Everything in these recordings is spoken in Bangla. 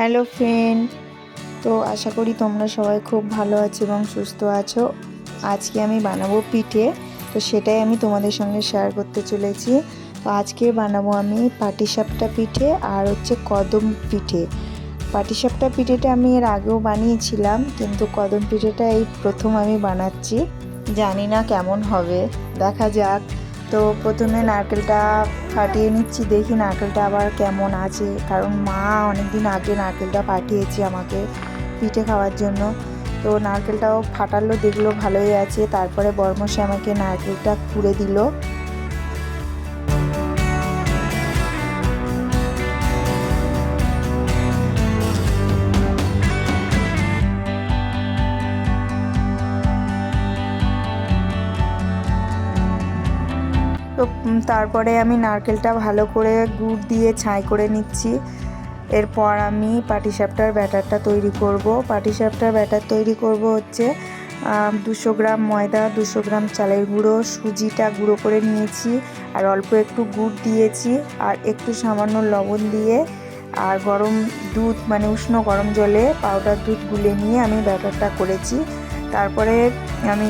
Hello friend. তো আশা করি তোমরা সবাই খুব ভালো আছো এবং সুস্থ আছো। আজকে আমি বানাবো পিঠে। তো সেটাই আমি তোমাদের সঙ্গে শেয়ার করতে চলেছি। তো আজকে বানাবো আমি পাটিসাপটা পিঠে আর হচ্ছে কদম পিঠে। পাটিসাপটা পিঠেটা আমি এর আগেও বানিয়েছিলাম, কিন্তু কদম পিঠেটা এই প্রথম আমি বানাচ্ছি। জানি না কেমন হবে। দেখা যাক। তো প্রথমে নারকেলটা ফাটিয়ে নিচ্ছি, দেখি নারকেলটা আবার কেমন আছে। কারণ মা অনেক দিন আগে নারকেলটা পাঠিয়েছে আমাকে পিঠে খাওয়ার জন্য। তো নারকেলটাও ফাটালো, দেখল ভালোই আছে। তারপরে বর্মশে আমাকে নারকেলটা খুঁড়ে দিল। তারপরে আমি নারকেলটা ভালো করে গুড় দিয়ে ছাই করে নিচ্ছি। এরপর আমি পাটিসাপটার ব্যাটারটা তৈরি করব। পাটিসাপটার ব্যাটার তৈরি করব হচ্ছে দুশো গ্রাম ময়দা, দুশো গ্রাম চালের গুঁড়ো, সুজিটা গুঁড়ো করে নিয়েছি আর অল্প একটু গুড় দিয়েছি আর একটু সামান্য লবণ দিয়ে আর গরম দুধ মানে উষ্ণ গরম জলে পাউডার দুধ গুলে নিয়ে আমি ব্যাটারটা করেছি। তারপরে আমি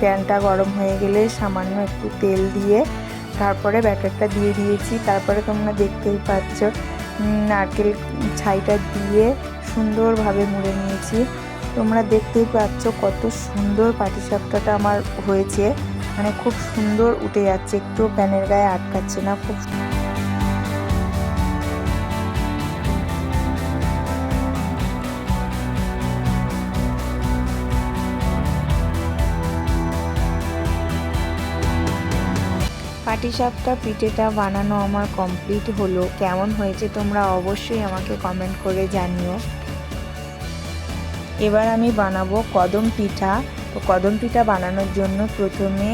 প্যানটা গরম হয়ে গেলে সামান্য একটু তেল দিয়ে তারপরে ব্যাটারটা দিয়ে দিয়েছি। তারপরে তোমরা দেখতেই পাচ্ছ নারকেল ছাইটা দিয়ে সুন্দরভাবে মুড়ে নিয়েছি। তোমরা দেখতেই পাচ্ছ কত সুন্দর পাটিসাপটাটা আমার হয়েছে। মানে খুব সুন্দর উঠে যাচ্ছে একটু প্যানের গায়ে আটকাচ্ছে না, খুব পাটিসাপটা পিঠেটা বানানো আমার কমপ্লিট হলো। কেমন হয়েছে তোমরা অবশ্যই আমাকে কমেন্ট করে জানিও। এবার আমি বানাবো কদম পিঠা। তো কদম পিঠা বানানোর জন্য প্রথমে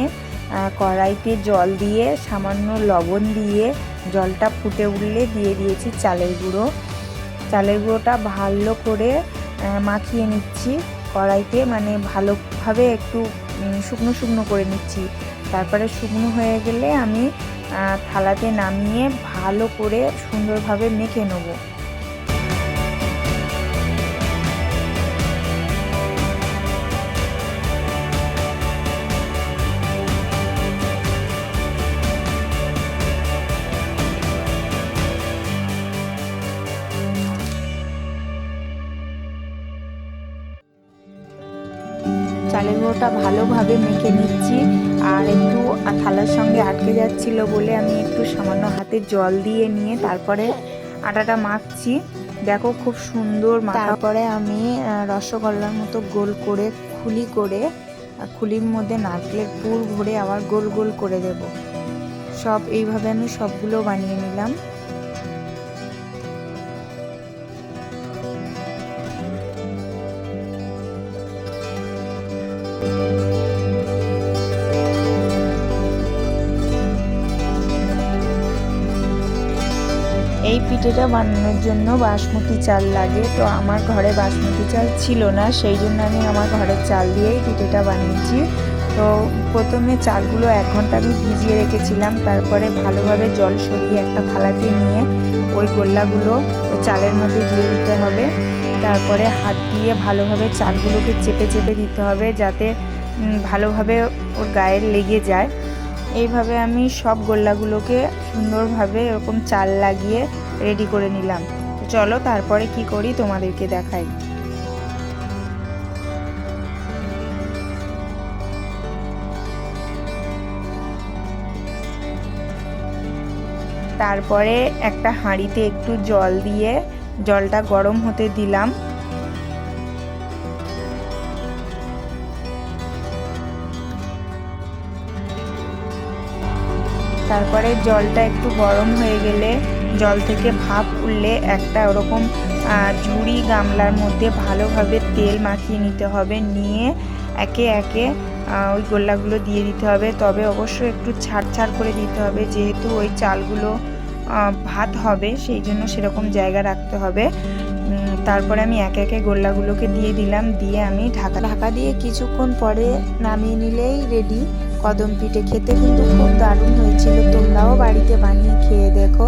কড়াইতে জল দিয়ে, সামান্য লবণ দিয়ে জলটা ফুটে উঠলে দিয়ে দিয়েছি চালের গুঁড়ো। চালের গুঁড়োটা ভালো করে মাখিয়ে নিচ্ছি। কড়াইতে মানে ভালোভাবে একটু শুকনো শুকনো করে নিচ্ছি। তারপরে শুকনো হয়ে গেলে আমি থালাতে নামিয়ে ভালো করে সুন্দরভাবে মেখে নেব। চালের গুঁড়োটা ভালোভাবে মেখে নিচ্ছি। আর একটু থালার সঙ্গে আটকে যাচ্ছিল বলে আমি একটু সামান্য হাতে জল দিয়ে নিয়ে তারপরে আটাটা মাখছি। দেখো খুব সুন্দর তারপরে আমি রসগোল্লার মতো গোল করে, খুলি করে খুলির মধ্যে নারকেলের পুর ভরে আবার গোল গোল করে দেব। সব এইভাবে আমি সবগুলো বানিয়ে নিলাম। এই পিঠেটা বানানোর জন্য বাসমতি চাল লাগে। তো আমার ঘরে বাসমতি চাল ছিল না, সেই জন্য আমি আমার ঘরের চাল দিয়েই পিঠেটা বানিয়েছি। তো প্রথমে চালগুলো এক ঘণ্টা আমি ভিজিয়ে রেখেছিলাম, তারপরে ভালোভাবে জল সরিয়ে একটা থালাতে নিয়ে ওই গোল্লাগুলো চালের মধ্যে দিয়ে দিতে হবে। তারপরে হাত দিয়ে ভালোভাবে চালগুলোকে চেপে চেপে দিতে হবে যাতে ভালোভাবে ওর গায়ে লেগে যায়। এইভাবে আমি সব গোল্লাগুলোকে সুন্দরভাবে এরকম চাল লাগিয়ে রেডি করে নিলাম। চলো তারপরে কি করি তোমাদেরকে দেখাই। তারপরে একটা হাঁড়িতে একটু জল দিয়ে জলটা গরম হতে দিলাম। তারপরে জলটা একটু গরম হয়ে গেলে জল থেকে ভাপ উঠলে একটা ওরকম ঝুড়ি গামলার মধ্যে ভালোভাবে তেল মাখিয়ে নিতে হবে। নিয়ে একে একে ওই গোল্লাগুলো দিয়ে দিতে হবে। তবে অবশ্যই একটু ছাড় ছাড় করে দিতে হবে। যেহেতু ওই চালগুলো ভাত হবে, সেই জন্য সেরকম জায়গা রাখতে হবে। তারপরে আমি একে একে গোল্লাগুলোকে দিয়ে দিলাম। দিয়ে আমি ঢাকা ঢাকা দিয়ে কিছুক্ষণ পরে নামিয়ে নিলেই রেডি কদম পিঠে খেতে কিন্তু খুব দারুণ হয়েছিল। তোমরাও বাড়িতে বানিয়ে খেয়ে দেখো।